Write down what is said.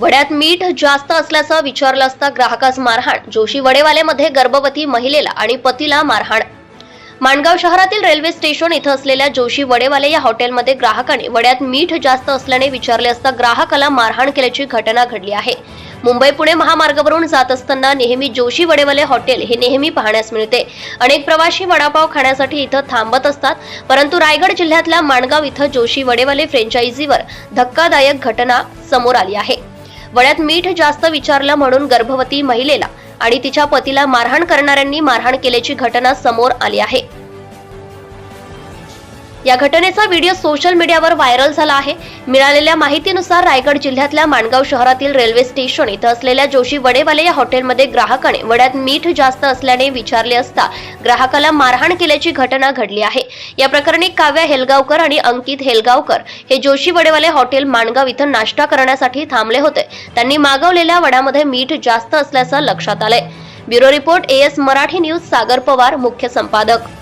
वड्यात मीठ जास्त असल्याचं विचारलं असता ग्राहकास मारहाण. जोशी वडेवालेमध्ये गर्भवती महिलेला आणि पतीला मारहाण. माणगाव शहरातील रेल्वे स्टेशन इथं असलेल्या जोशी वडेवाले या हॉटेलमध्ये ग्राहकाने वड्यात मीठ जास्त असल्याने विचारले असता ग्राहकाला मारहाण केल्याची घटना घडली आहे. मुंबई पुणे महामार्गावरून जात असताना नेहमी जोशी वडेवाले हॉटेल हे नेहमी पाहण्यास मिळते. अनेक प्रवासी वडापाव खाण्यासाठी इथं थांबत असतात परंतु रायगड जिल्ह्यातल्या माणगाव इथं जोशी वडेवाले फ्रँचायझीवर धक्कादायक घटना समोर आली आहे. वड्यात मीठ जास्त विचारलं म्हणून गर्भवती महिलेला आणि तिच्या पतीला मारहाण करणाऱ्यांनी मारहाण केल्याची घटना समोर आली आहे. या घटनेचा व्हिडिओ सोशल मीडियावर व्हायरल झाला आहे. मिळालेल्या माहितीनुसार रायगड जिल्ह्यातल्या माणगाव शहरातील रेल्वे स्टेशन इथं असलेल्या जोशी वडेवाले या हॉटेलमध्ये ग्राहकाने वड्यात मीठ जास्त असल्याने विचारले असता ग्राहकाला मारहाण केल्याची घटना घडली आहे. या प्रकरणी काव्या हेलगावकर आणि अंकित हेलगावकर हे जोशी वडेवाले हॉटेल माणगाव इथं नाश्ता करण्यासाठी थांबले होते. त्यांनी मागवलेल्या वड्यामध्ये मीठ जास्त असल्याचं लक्षात आलंय. Bureau report AS Marathi news Sagar Pawar मुख्य संपादक.